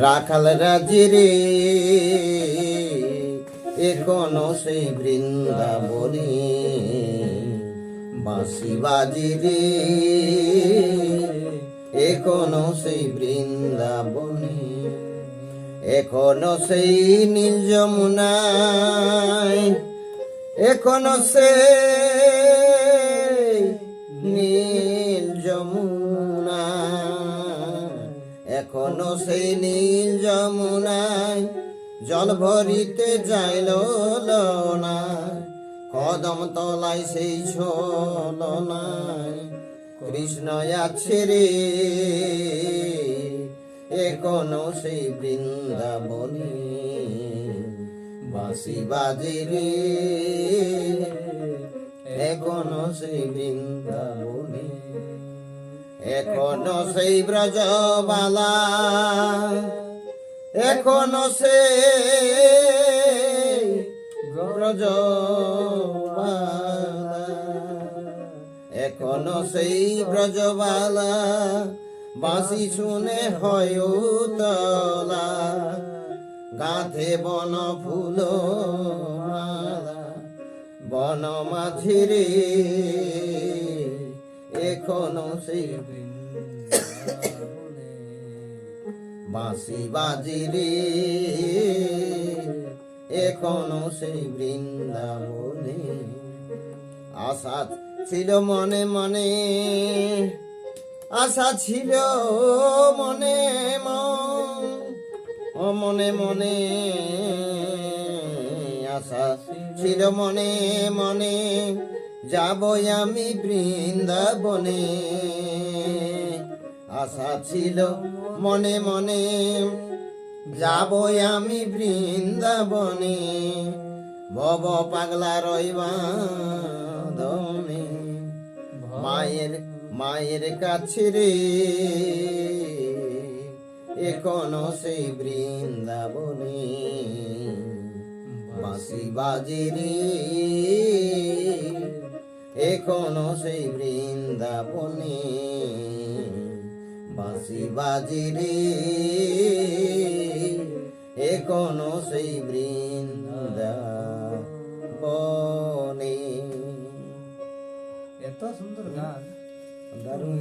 রাখাল রাজিরে এখনও সেই বৃন্দাবনে বাঁশি বাজিরে এখনও সেই বৃন্দাবনে, এখনও সেই নীল যমুনায়, এখনও সেই নীল যমুনা এখনও সেই নীল যমুনায় জল ভরিতে যাইল না কদম তলায় সেই ছলনায় কৃষ্ণ আছে রে এখনও সেই বৃন্দাবনে। বাঁশি বাজে রে এখনও সেই এখনও সেই ব্রজবালা এখনও সেই ব্রজবালা এখনও সেই ব্রজবালা বাঁশি শুনে হয় তলা গাঁথে বন ফুল বন মাঝিরে এখনও সেই বাঁশি বাজিরে এখনও সেই বৃন্দাবনে আশা ছিল মনে মনে আশা ছিল মনে মন মনে মনে আশা ছিল মনে মনে। যাব আমি বৃন্দাবনে। আশা ছিল মনে মনে যাব আমি বৃন্দাবনে। ভব পাগলা রইবা মায়ের মায়ের কাছে রে। এখনও সেই বৃন্দাবনে। বাঁশি বাজে রে। এখনও সেই বৃন্দাবনে বাঁশি বাজি রে এখনও সেই বৃন্দাবনে। এত সুন্দর গান। দারুণ।